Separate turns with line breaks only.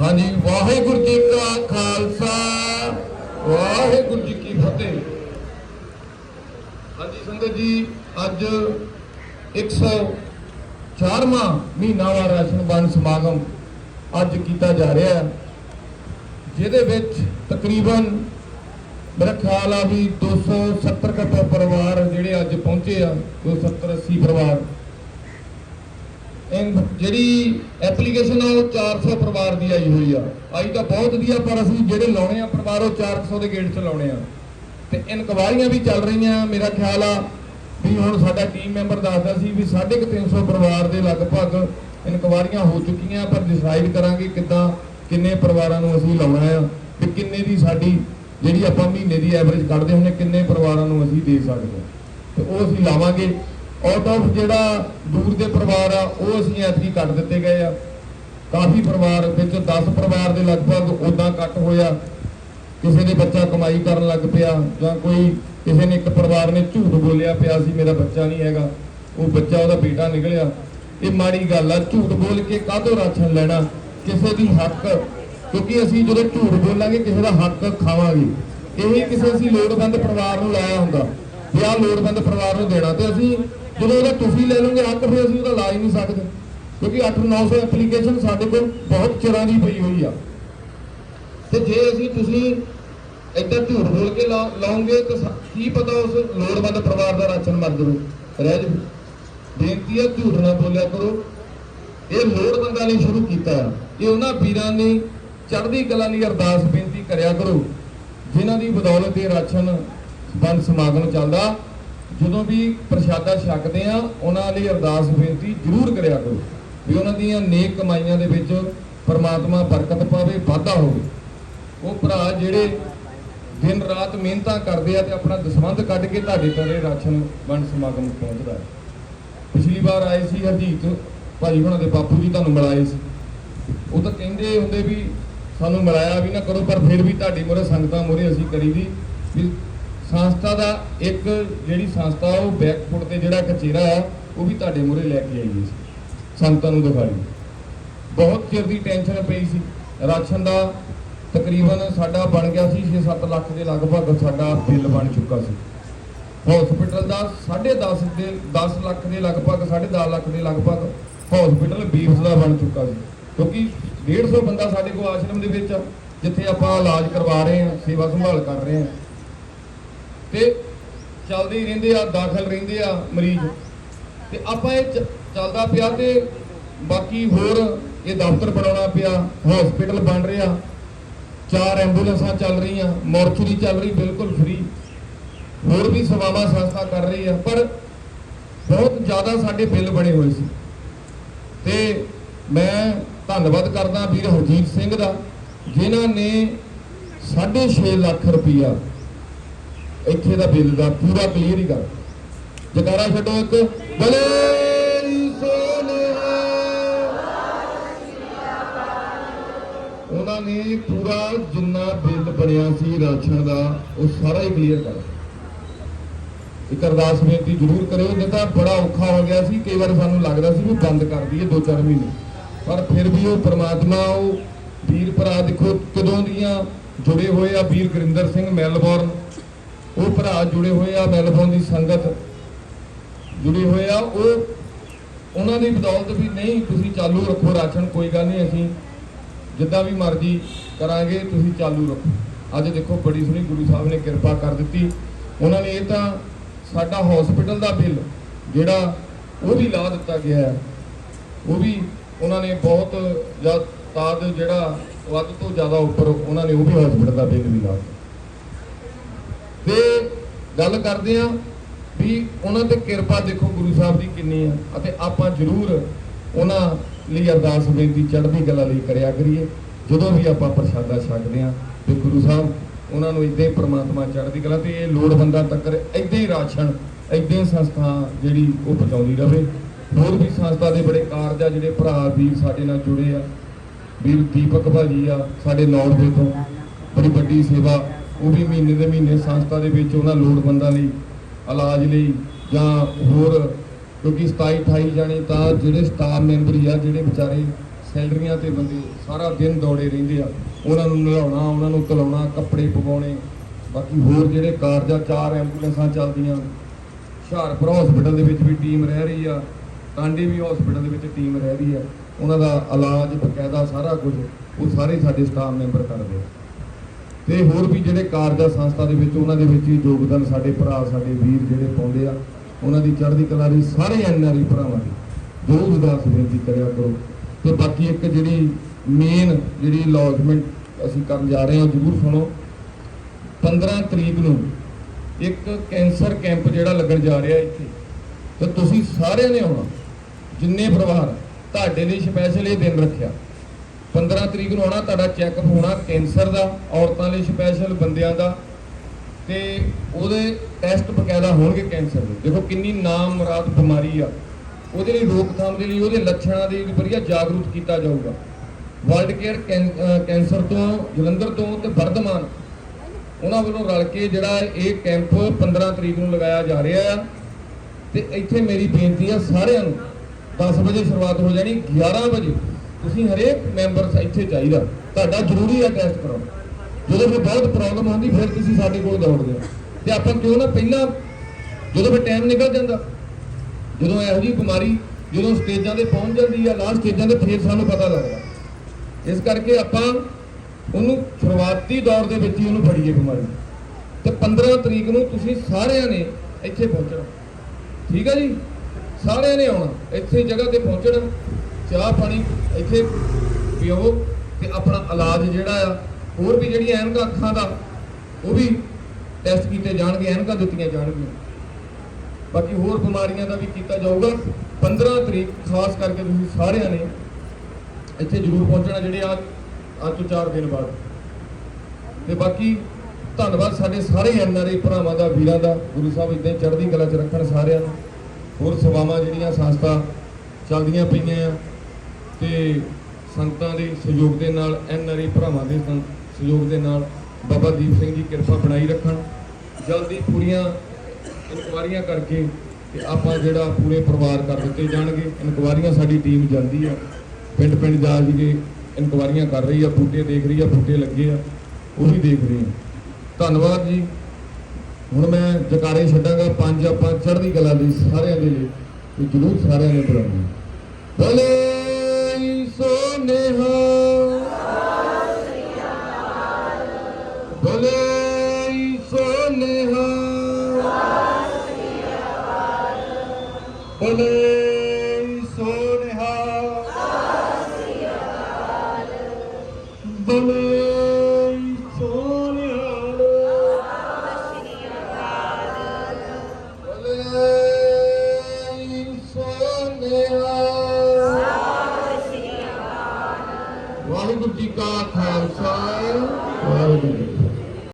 ਹਾਂਜੀ, ਵਾਹਿਗੁਰੂ ਜੀ ਕਾ ਖਾਲਸਾ। ਵਾਹਿਗੁਰੂ ਜੀ ਕੀ ਫਤਿਹ। ਹਾਂਜੀ, ਸੰਗਤ ਜੀ, ਅੱਜ 104ਵਾਂ ਮਹੀਨਾਵਾਰ ਰਾਸ਼ਨ ਵੰਡ ਸਮਾਗਮ ਅੱਜ ਕੀਤਾ ਜਾ ਰਿਹਾ ਹੈ, ਜਿਹਦੇ ਵਿੱਚ ਤਕਰੀਬਨ ਮੇਰਾ ਖਿਆਲ ਆ ਵੀ 270 ਕੁ ਪਰਿਵਾਰ ਜਿਹੜੇ ਅੱਜ ਪਹੁੰਚੇ ਆ 270 80 ਪਰਿਵਾਰ। ਜਿਹੜੀ ਐਪਲੀਕੇਸ਼ਨ ਆ, ਉਹ 400 ਪਰਿਵਾਰ ਦੀ ਆਈ ਹੋਈ ਆ। ਆਈ ਤਾਂ ਬਹੁਤ ਵਧੀਆ, ਪਰ ਅਸੀਂ ਜਿਹੜੇ ਲਾਉਣੇ ਆ ਪਰਿਵਾਰ, ਉਹ 400 ਦੇ ਗੇਟ 'ਚ ਲਾਉਣੇ ਆ। ਤੇ ਇਨਕੁਆਰੀਆਂ ਵੀ ਚੱਲ ਰਹੀਆਂ, ਮੇਰਾ ਖਿਆਲ ਆ ਵੀ ਹੁਣ ਸਾਡਾ ਟੀਮ ਮੈਂਬਰ ਦੱਸਦਾ ਸੀ ਵੀ 350 ਪਰਿਵਾਰ ਦੇ ਲਗਭਗ ਇਨਕੁਆਰੀਆਂ ਹੋ ਚੁੱਕੀਆਂ, ਪਰ ਡਿਸਾਈਡ ਕਰਾਂਗੇ ਕਿੱਦਾਂ, ਕਿੰਨੇ ਪਰਿਵਾਰਾਂ ਨੂੰ ਅਸੀਂ ਲਾਉਣਾ ਆ ਤੇ ਕਿੰਨੇ ਦੀ ਸਾਡੀ ਜਿਹੜੀ ਆਪਾਂ ਮਹੀਨੇ ਦੀ ਐਵਰੇਜ ਕੱਢਦੇ ਹੁੰਨੇ ਕਿੰਨੇ ਪਰਿਵਾਰਾਂ ਨੂੰ ਅਸੀਂ ਦੇ ਸਕਦੇ ਹਾਂ ਤੇ ਉਹ ਅਸੀਂ ਲਾਵਾਂਗੇ। ਆਊਟ ਆਫ ਜਿਹੜਾ ਦੂਰ ਦੇ ਪਰਿਵਾਰ ਆ, ਉਹ ਅਸੀਂ ਐਤਕੀ ਕੱਟ ਦਿੱਤੇ ਗਏ ਆ। ਕਾਫੀ ਪਰਿਵਾਰ, ਵਿੱਚ 10 ਪਰਿਵਾਰ ਦੇ ਲਗਭਗ ਉਦਾਂ ਕੱਟ ਹੋਇਆ ਕਿਸੇ ਦੇ ਬੱਚਾ ਕਮਾਈ ਕਰਨ ਲੱਗ ਪਿਆ, ਜਾਂ ਕੋਈ ਕਿਸੇ ਨੇ ਇੱਕ ਪਰਿਵਾਰ ਨੇ ਝੂਠ ਬੋਲਿਆ ਪਿਆ ਸੀ, ਮੇਰਾ ਬੱਚਾ ਨਹੀਂ ਹੈਗਾ। ਉਹ ਬੱਚਾ, ਉਹਦਾ ਬੇਟਾ ਨਿਕਲਿਆ। ਇਹ ਮਾੜੀ ਗੱਲ ਆ, ਝੂਠ ਬੋਲ ਕੇ ਕਾਹਦੋਂ ਰਾਸ਼ਨ ਲੈਣਾ? ਕਿਸੇ ਦੀ ਹੱਕ, ਕਿਉਂਕਿ ਅਸੀਂ ਜਦੋਂ ਝੂਠ ਬੋਲਾਂਗੇ, ਕਿਸੇ ਦਾ ਹੱਕ ਖਾਵਾਂਗੇ। ਇਹ ਕਿਸੇ ਅਸੀਂ ਲੋੜਵੰਦ ਪਰਿਵਾਰ ਨੂੰ ਲਾਇਆ ਹੁੰਦਾ। ਵੀ ਲੋੜਵੰਦ ਪਰਿਵਾਰ ਨੂੰ ਦੇਣਾ ਤੇ ਅਸੀਂ ਜਦੋਂ ਉਹਦਾ ਤੁਸੀਂ ਲੈ ਲਓਗੇ ਹੱਕ, ਫਿਰ ਅਸੀਂ ਉਹਦਾ ਲਾ ਹੀ ਨਹੀਂ ਸਕਦੇ। ਕਿਉਂਕਿ 8-900 ਐਪਲੀਕੇਸ਼ਨ ਸਾਡੇ ਕੋਲ ਬਹੁਤ ਚਿਰਾਂ ਦੀ ਪਈ ਹੋਈ ਆ। ਤੇ ਜੇ ਅਸੀਂ ਤੁਸੀਂ ਇੱਦਾਂ ਝੂਠ ਬੋਲ ਕੇ ਲਾ- ਲਾਓਗੇ ਤਾਂ ਕੀ ਪਤਾ ਉਸ ਲੋੜਵੰਦ ਪਰਿਵਾਰ ਦਾ ਰਾਸ਼ਨ ਮਰ ਜਾਵੇ। ਰਹਿ ਜਾਵੇ। ਬੇਨਤੀ ਹੈ ਝੂਠ ਨਾ ਬੋਲਿਆ ਕਰੋ। ਇਹ ਲੋੜਵੰਦਾਂ ਨੇ ਸ਼ੁਰੂ ਕੀਤਾ ਆ। ਇਹ ਉਹਨਾਂ ਵੀਰਾਂ ਨੇ ਚੜ੍ਹਦੀ ਕਲਾ ਲਈ ਅਰਦਾਸ ਬੇਨਤੀ ਕਰਿਆ ਕਰੋ, ਜਿਨ੍ਹਾਂ ਦੀ ਬਦੌਲਤ ਇਹ ਰਾਸ਼ਨ ਬੰਦ ਸਮਾਗਮ ਚੱਲਦਾ। ਜਦੋਂ ਵੀ ਪ੍ਰਸ਼ਾਦਾ ਛਕਦੇ ਆ, ਉਹਨਾਂ ਲਈ ਅਰਦਾਸ ਬੇਨਤੀ ਜ਼ਰੂਰ ਕਰਿਆ ਕਰੋ ਵੀ ਉਹਨਾਂ ਦੀਆਂ ਨੇਕ ਕਮਾਈਆਂ ਦੇ ਵਿੱਚ ਪਰਮਾਤਮਾ ਬਰਕਤ ਪਾਵੇ, ਵਾਧਾ ਹੋਵੇ। ਉਹ ਭਰਾ ਜਿਹੜੇ ਦਿਨ ਰਾਤ ਮਿਹਨਤਾਂ ਕਰਦੇ ਆ ਤੇ ਆਪਣਾ ਦਸਵੰਧ ਕੱਢ ਕੇ ਤੁਹਾਡੇ ਤਰੇ ਰਾਸ਼ਨ ਵੰਡ ਸਮਾਗਮ ਪਹੁੰਚਦਾ ਹੈ। ਪਿਛਲੀ ਵਾਰ ਆਏ ਸੀ ਹਰਜੀਤ, ਭਾਜੀ ਹੁਣਾਂ ਦੇ ਬਾਪੂ ਜੀ ਤੁਹਾਨੂੰ ਮਿਲਾਏ ਸੀ। ਉਹ ਤਾਂ ਕਹਿੰਦੇ ਹੁੰਦੇ ਵੀ ਸਾਨੂੰ ਮਿਲਾਇਆ ਵੀ ਨਾ ਕਰੋ, ਪਰ ਫਿਰ ਵੀ ਤੁਹਾਡੀ ਮੋਰੇ ਸੰਗਤਾਂ ਮੋਰੇ ਅਸੀਂ ਕਰੀ ਦੀ ਵੀ ਸੰਸਥਾ ਦਾ ਇੱਕ ਜਿਹੜੀ ਸੰਸਥਾ ਉਹ ਬੈਕਫੁੱਟ ਤੇ ਜਿਹੜਾ ਕਚੇਰਾ ਆ ਉਹ ਵੀ ਤੁਹਾਡੇ ਮੋਰੇ ਲੈ ਕੇ ਆਈ ਸੀ। ਸੰਗਤਾਂ ਨੂੰ ਦਿਖਾਈ। ਬਹੁਤ ਚਿਰ ਦੀ ਟੈਨਸ਼ਨ ਪਈ ਸੀ। ਰਾਸ਼ਨ ਦਾ ਤਕਰੀਬਨ ਸਾਡਾ ਬਣ ਗਿਆ ਸੀ 6-7 ਲੱਖ ਦੇ ਲਗਭਗ ਸਾਡਾ ਬਿੱਲ ਬਣ ਚੁੱਕਾ ਸੀ। ਹਸਪੀਟਲ ਦਾ 10.5 ਦੇ 10 ਲੱਖ ਦੇ ਲਗਭਗ 10.5 ਲੱਖ ਦੇ ਲਗਭਗ ਹਸਪੀਟਲ ਬੀਫਸ ਦਾ ਬਣ ਚੁੱਕਾ ਸੀ। ਕਿਉਂਕਿ 150 ਬੰਦਾ ਸਾਡੇ ਕੋਲ ਆਸ਼ਰਮ ਦੇ ਵਿੱਚ ਆ, ਜਿੱਥੇ ਆਪਾਂ ਇਲਾਜ ਕਰਵਾ ਰਹੇ ਹਾਂ ਸੇਵਾ ਸੰਭਾਲ ਕਰ ਰਹੇ ਹਾਂ। ਤੇ ਚੱਲਦੇ ਹੀ ਰਹਿੰਦੇ ਆ, ਦਾਖਲ ਰਹਿੰਦੇ ਆ ਮਰੀਜ਼। ਤੇ ਆਪਾਂ ਇਹ ਚੱਲਦਾ ਪਿਆ ਤੇ ਬਾਕੀ ਹੋਰ ਇਹ ਦਫ਼ਤਰ ਬਣਾਉਣਾ ਪਿਆ ਹਸਪੀਟਲ ਬਣ ਰਿਹਾ। ਚਾਰ ਐਂਬੂਲੈਂਸਾਂ ਚੱਲ ਰਹੀਆਂ ਮੋਰਚਰੀ ਚੱਲ ਰਹੀ, ਬਿਲਕੁਲ ਫ੍ਰੀ ਹੋਰ ਵੀ ਸੇਵਾਵਾਂ ਸੰਸਥਾ ਕਰ ਰਹੀ ਆ, ਪਰ ਬਹੁਤ ਜ਼ਿਆਦਾ ਸਾਡੇ ਬਿੱਲ ਬਣੇ ਹੋਏ ਸੀ। ਤੇ ਮੈਂ ਧੰਨਵਾਦ ਕਰਦਾ ਵੀਰ ਹਰਜੀਤ ਸਿੰਘ ਦਾ, ਜਿਨ੍ਹਾਂ ਨੇ 6.5 ਲੱਖ ਰੁਪਈਆ ਇੱਥੇ ਦਾ ਬਿੱਲ ਦਾ ਪੂਰਾ ਕਲੀਅਰ ਹੀ ਕਰ। ਜਕਾਰਾ ਛੱਡੋ ਇੱਕ। ਬਲੇ ਉਹਨਾਂ ਨੇ ਪੂਰਾ ਜਿੰਨਾ ਬਿੱਲ ਬਣਿਆ ਸੀ ਰਾਸ਼ਾਂ ਦਾ, ਉਹ ਸਾਰਾ ਹੀ ਕਲੀਅਰ ਕਰ। ਇੱਕ ਅਰਦਾਸ ਬੇਨਤੀ ਜ਼ਰੂਰ ਕਰਿਓ, ਨਹੀਂ ਤਾਂ ਬੜਾ ਔਖਾ ਹੋ ਗਿਆ ਸੀ। ਕਈ ਵਾਰ ਸਾਨੂੰ ਲੱਗਦਾ ਸੀ ਵੀ ਬੰਦ ਕਰ ਦਈਏ 2-4 ਮਹੀਨੇ। ਪਰ ਫਿਰ ਵੀ ਉਹ ਪ੍ਰਮਾਤਮਾ, ਉਹ ਵੀਰ ਭਰਾ ਦੇਖੋ, ਕਦੋਂ ਦੀਆਂ ਜੁੜੇ ਹੋਏ ਆ ਵੀਰ ਗੁਰਿੰਦਰ ਸਿੰਘ ਮੈਲਬੌਰਨ। ਉਹ ਭਰਾ ਜੁੜੇ ਹੋਏ ਆ ਮੈਲਬੌਰਨ ਦੀ ਸੰਗਤ, ਜੁੜੇ ਹੋਏ ਆ। ਉਹ, ਉਹਨਾਂ ਦੀ ਬਦੌਲਤ ਵੀ ਨਹੀਂ, ਤੁਸੀਂ ਚਾਲੂ ਰੱਖੋ ਰਾਸ਼ਨ, ਕੋਈ ਗੱਲ ਨਹੀਂ, ਅਸੀਂ ਜਿੱਦਾਂ ਵੀ ਮਰਜ਼ੀ ਕਰਾਂਗੇ, ਤੁਸੀਂ ਚਾਲੂ ਰੱਖੋ। ਅੱਜ ਦੇਖੋ, ਬੜੀ ਸੋਹਣੀ ਗੁਰੂ ਸਾਹਿਬ ਨੇ ਕਿਰਪਾ ਕਰ ਦਿੱਤੀ। ਉਹਨਾਂ ਨੇ ਇਹ ਤਾਂ ਸਾਡਾ ਹਸਪੀਟਲ ਦਾ ਬਿੱਲ, ਜਿਹੜਾ ਉਹ ਵੀ ਲਾ ਦਿੱਤਾ ਗਿਆ ਹੈ। ਉਹ ਵੀ ਉਹਨਾਂ ਨੇ ਬਹੁਤ ਜਦ ਤਾਦ ਜਿਹੜਾ ਵੱਧ ਤੋਂ ਜ਼ਿਆਦਾ ਉੱਪਰ ਉਹਨਾਂ ਨੇ ਉਹ ਵੀ ਹਸਪੀਟਲ ਦਾ ਬਿੱਲ ਵੀ ਲਾ ਦਿੱਤਾ। ਤੇ ਗੱਲ ਕਰਦੇ ਆ ਵੀ ਉਹਨਾਂ ਤੇ ਕਿਰਪਾ ਦੇਖੋ ਗੁਰੂ ਸਾਹਿਬ ਦੀ ਕਿੰਨੀ ਆ, ਅਤੇ ਆਪਾਂ ਜ਼ਰੂਰ ਉਹਨਾਂ ਲਈ ਅਰਦਾਸ ਬੇਨਤੀ ਚੜ੍ਹਦੀ ਕਲਾ ਲਈ ਕਰਿਆ ਕਰੀਏ, ਜਦੋਂ ਵੀ ਆਪਾਂ ਪ੍ਰਸ਼ਾਦਾ ਛਕਦੇ ਆ ਤੇ ਗੁਰੂ ਸਾਹਿਬ, ਉਹਨਾਂ ਨੂੰ ਇਦਾਂ ਹੀ ਪ੍ਰਮਾਤਮਾ ਚੜ੍ਹਦੀ ਕਲਾ ਤੇ ਇਹ ਲੋੜਵੰਦਾਂ ਤੱਕ ਇਦਾਂ ਹੀ ਰਾਸ਼ਨ, ਇਦਾਂ ਹੀ ਸੰਸਥਾ ਜਿਹੜੀ ਉਹ ਪਹੁੰਚਾਉਂਦੀ ਰਹੇ ਹੋਰ ਵੀ ਸੰਸਥਾ ਦੇ ਬੜੇ ਕਾਰਜ ਆ, ਜਿਹੜੇ ਭਰਾ ਵੀਰ ਸਾਡੇ ਨਾਲ ਜੁੜੇ ਆ, ਵੀਰ ਦੀਪਕ ਭਾਜੀ ਆ ਸਾਡੇ ਨੌਰਵੇ ਤੋਂ, ਬੜੀ ਵੱਡੀ ਸੇਵਾ ਉਹ ਵੀ ਮਹੀਨੇ ਦੇ ਮਹੀਨੇ ਸੰਸਥਾ ਦੇ ਵਿੱਚ ਉਹਨਾਂ ਲੋੜਵੰਦਾਂ ਲਈ, ਇਲਾਜ ਲਈ ਜਾਂ ਹੋਰ, ਕਿਉਂਕਿ 27 28 ਜਾਣੇ ਤਾਂ ਜਿਹੜੇ ਸਟਾਫ ਮੈਂਬਰ ਹੀ ਆ ਜਿਹੜੇ ਵਿਚਾਰੇ ਸੈਲਰੀਆਂ ਤੇ ਬੰਦੇ ਸਾਰਾ ਦਿਨ ਦੌੜੇ ਰਹਿੰਦੇ ਆ, ਉਹਨਾਂ ਨੂੰ ਨਲਾਉਣਾ ਉਹਨਾਂ ਨੂੰ ਧਲਾਉਣਾ, ਕੱਪੜੇ ਪਵਾਉਣੇ, ਬਾਕੀ ਹੋਰ ਜਿਹੜੇ ਕਾਰਜਾਂ ਚਾਰ ਐਂਬੂਲੈਂਸਾਂ ਚੱਲਦੀਆਂ। ਹੁਸ਼ਿਆਰਪੁਰ ਹਸਪੀਟਲ ਦੇ ਵਿੱਚ ਵੀ ਟੀਮ ਰਹਿ ਰਹੀ ਆ, ਟਾਂਡੇ ਵੀ ਹਸਪੀਟਲ ਦੇ ਵਿੱਚ ਟੀਮ ਰਹਿ ਰਹੀ ਆ। ਉਹਨਾਂ ਦਾ ਇਲਾਜ, ਬਕਾਇਦਾ ਸਾਰਾ ਕੁਝ, ਉਹ ਸਾਰੇ ਸਾਡੇ ਸਟਾਫ ਮੈਂਬਰ ਕਰਦੇ ਆ। ਤੇ ਹੋਰ ਵੀ ਜਿਹੜੇ ਕਾਰਜਾ ਸੰਸਥਾ ਦੇ ਵਿੱਚ ਉਹਨਾਂ ਦੇ ਵਿੱਚ ਵੀ ਯੋਗਦਾਨ ਸਾਡੇ ਭਰਾ, ਸਾਡੇ ਵੀਰ ਜਿਹੜੇ ਪਾਉਂਦੇ ਆ, ਉਹਨਾਂ ਦੀ ਚੜ੍ਹਦੀ ਕਲਾ ਦੀ ਸਾਰੇ ਐਨਆਰਈ ਭਰਾਵਾਂ ਦੀ। ਜ਼ਰੂਰ ਉਦਾਸ ਬੇਨਤੀ ਕਰਿਆ ਕਰੋ। ਤੇ ਬਾਕੀ ਇੱਕ ਜਿਹੜੀ ਮੇਨ ਜਿਹੜੀ ਲੌਜਮੈਂਟ ਅਸੀਂ ਕਰਨ ਜਾ ਰਹੇ ਹਾਂ ਉਹ ਜ਼ਰੂਰ ਸੁਣੋ। 15 ਤਰੀਕ ਨੂੰ ਇੱਕ ਕੈਂਸਰ ਕੈਂਪ ਜਿਹੜਾ ਲੱਗਣ ਜਾ ਰਿਹਾ ਇੱਥੇ। ਤੇ ਤੁਸੀਂ ਸਾਰਿਆਂ ਨੇ ਆਉਣਾ। ਜਿੰਨੇ ਪਰਿਵਾਰ ਤੁਹਾਡੇ ਲਈ ਸਪੈਸ਼ਲ ਇਹ ਦਿਨ ਰੱਖਿਆ। 15 ਤਰੀਕ ਨੂੰ ਆਉਣਾ, ਤੁਹਾਡਾ ਚੈੱਕਅਪ ਹੋਣਾ, ਕੈਂਸਰ ਦਾ, ਔਰਤਾਂ ਲਈ ਸਪੈਸ਼ਲ ਬੰਦਿਆਂ ਦਾ। ਤੇ ਉਹਦੇ ਟੈਸਟ ਬਕਾਇਦਾ ਹੋਣਗੇ ਕੈਂਸਰ ਦੇ। ਦੇਖੋ ਕਿੰਨੀ ਨਾਮ ਮੁਰਾਦ ਬਿਮਾਰੀ ਆ। ਉਹਦੇ ਲਈ ਰੋਕਥਾਮ ਦੇ ਲਈ ਉਹਦੇ ਲੱਛਣਾਂ ਦੀ ਵਧੀਆ ਜਾਗਰੂਕ ਕੀਤਾ ਜਾਊਗਾ। ਵਰਲਡ ਕੇਅਰ ਕੈਂਸਰ ਤੋਂ, ਜਲੰਧਰ ਤੋਂ ਤੇ ਵਰਧਮਾਨ। ਉਹਨਾਂ ਵੱਲੋਂ ਰਲ ਕੇ ਜਿਹੜਾ ਇਹ ਕੈਂਪ 15 ਤਰੀਕ ਨੂੰ ਲਗਾਇਆ ਜਾ ਰਿਹਾ ਆ। ਤੇ ਇੱਥੇ ਮੇਰੀ ਬੇਨਤੀ ਆ ਸਾਰਿਆਂ ਨੂੰ 10 ਵਜੇ ਸ਼ੁਰੂਆਤ ਹੋ ਜਾਣੀ 11 ਵਜੇ ਤੁਸੀਂ ਹਰੇਕ ਮੈਂਬਰ ਇੱਥੇ ਚਾਹੀਦਾ। ਤੁਹਾਡਾ ਜ਼ਰੂਰੀ ਆ ਟੈਸਟ ਕਰਾਉਣਾ। ਜਦੋਂ ਫਿਰ ਬਹੁਤ ਪ੍ਰੋਬਲਮ ਆਉਂਦੀ, ਫਿਰ ਤੁਸੀਂ ਸਾਡੇ ਕੋਲ ਦੌੜਦੇ ਹੋ। ਤੇ ਆਪਾਂ ਕਿਉਂ ਨਾ ਪਹਿਲਾਂ ਜਦੋਂ ਫਿਰ ਟਾਈਮ ਨਿਕਲ ਜਾਂਦਾ, ਜਦੋਂ ਇਹੋ ਜਿਹੀ ਬਿਮਾਰੀ ਜਦੋਂ ਸਟੇਜਾਂ ਤੇ ਪਹੁੰਚ ਜਾਂਦੀ ਆ ਲਾਸਟ ਸਟੇਜਾਂ ਤੇ ਫਿਰ ਸਾਨੂੰ ਪਤਾ ਲੱਗਦਾ। ਇਸ ਕਰਕੇ ਆਪਾਂ ਉਹਨੂੰ ਸ਼ੁਰੂਆਤੀ ਦੌਰ ਦੇ ਵਿੱਚ ਹੀ ਉਹਨੂੰ ਫੜੀਏ ਬਿਮਾਰੀ। ਤੇ 15 ਤਰੀਕ ਨੂੰ ਤੁਸੀਂ ਸਾਰਿਆਂ ਨੇ ਇੱਥੇ ਪਹੁੰਚਣਾ। ਠੀਕ ਆ ਜੀ? ਸਾਰਿਆਂ ਨੇ ਆਉਣਾ। ਇੱਥੇ ਜਗ੍ਹਾ ਤੇ ਪਹੁੰਚਣਾ। ਚਾਹ ਪਾਣੀ ਇੱਥੇ ਪਿਓ ਤੇ ਆਪਣਾ ਇਲਾਜ ਜਿਹੜਾ ਆ, ਹੋਰ ਵੀ ਜਿਹੜੀਆਂ ਐਨਕਾਂ ਅੱਖਾਂ ਦਾ, ਉਹ ਵੀ ਟੈਸਟ ਕੀਤੇ ਜਾਣਗੇ, ਐਨਕਾਂ ਦਿੱਤੀਆਂ ਜਾਣਗੀਆਂ। ਬਾਕੀ ਹੋਰ ਬਿਮਾਰੀਆਂ ਦਾ ਵੀ ਕੀਤਾ ਜਾਊਗਾ। 15 ਤਰੀਕ, ਖਾਸ ਕਰਕੇ ਤੁਸੀਂ ਸਾਰਿਆਂ ਨੇ ਇੱਥੇ ਜ਼ਰੂਰ ਪਹੁੰਚਣਾ ਜਿਹੜੇ ਆ, ਅੱਜ ਤੋਂ 4 ਦਿਨ ਬਾਅਦ। ਤੇ ਬਾਕੀ ਧੰਨਵਾਦ ਸਾਡੇ ਸਾਰੇ ਐਨਆਰਆਈ ਭਰਾਵਾਂ ਦਾ, ਵੀਰਾਂ ਦਾ। ਗੁਰੂ ਸਾਹਿਬ ਇਦਾਂ ਹੀ ਚੜ੍ਹਦੀ ਕਲਾ 'ਚ ਰੱਖਣ ਸਾਰਿਆਂ ਨੂੰ। ਹੋਰ ਸੇਵਾਵਾਂ ਜਿਹੜੀਆਂ ਸੰਸਥਾ ਚੱਲਦੀਆਂ ਪਈਆਂ ਆ ਤੇ ਸੰਗਤਾਂ ਦੇ ਸਹਿਯੋਗ ਦੇ ਨਾਲ ਐਨਆਰਆਈ ਭਰਾਵਾਂ ਦੇ ਸੰ- ਸਹਿਯੋਗ ਦੇ ਨਾਲ ਬਾਬਾ ਦੀਪ ਸਿੰਘ ਦੀ ਕਿਰਪਾ ਬਣਾਈ ਰੱਖਣ। ਜਲਦੀ ਪੂਰੀਆਂ ਇਨਕੁਆਰੀਆਂ ਕਰਕੇ ਤੇ ਆਪਾਂ ਜਿਹੜਾ ਪੂਰੇ ਪਰਿਵਾਰ ਕਰ ਦਿੱਤੇ ਜਾਣਗੇ, ਇਨਕੁਆਰੀਆਂ ਸਾਡੀ ਟੀਮ ਜਾਂਦੀ ਆ। ਪਿੰਡ ਪਿੰਡ ਜਾ ਕੇ ਇਨਕੁਆਰੀਆਂ ਕਰ ਰਹੀ ਆ, ਬੂਟੇ ਦੇਖ ਰਹੀ ਆ, ਬੂਟੇ ਲੱਗੇ ਆ, ਉਹ ਵੀ ਦੇਖ ਰਹੇ ਆ। ਧੰਨਵਾਦ ਜੀ। ਹੁਣ ਮੈਂ ਜਕਾਰੇ ਛੱਡਾਂਗਾ, ਪੰਜ ਆਪਾਂ ਚੜ੍ਹਦੀ ਕਲਾ ਲਈ ਸਾਰਿਆਂ ਦੇ ਲਈ, ਤੇ ਜਰੂਰ ਸਾਰਿਆਂ ਨੇ ਬੁਲਾਉਣਾ ਭਲੇ Sunday home.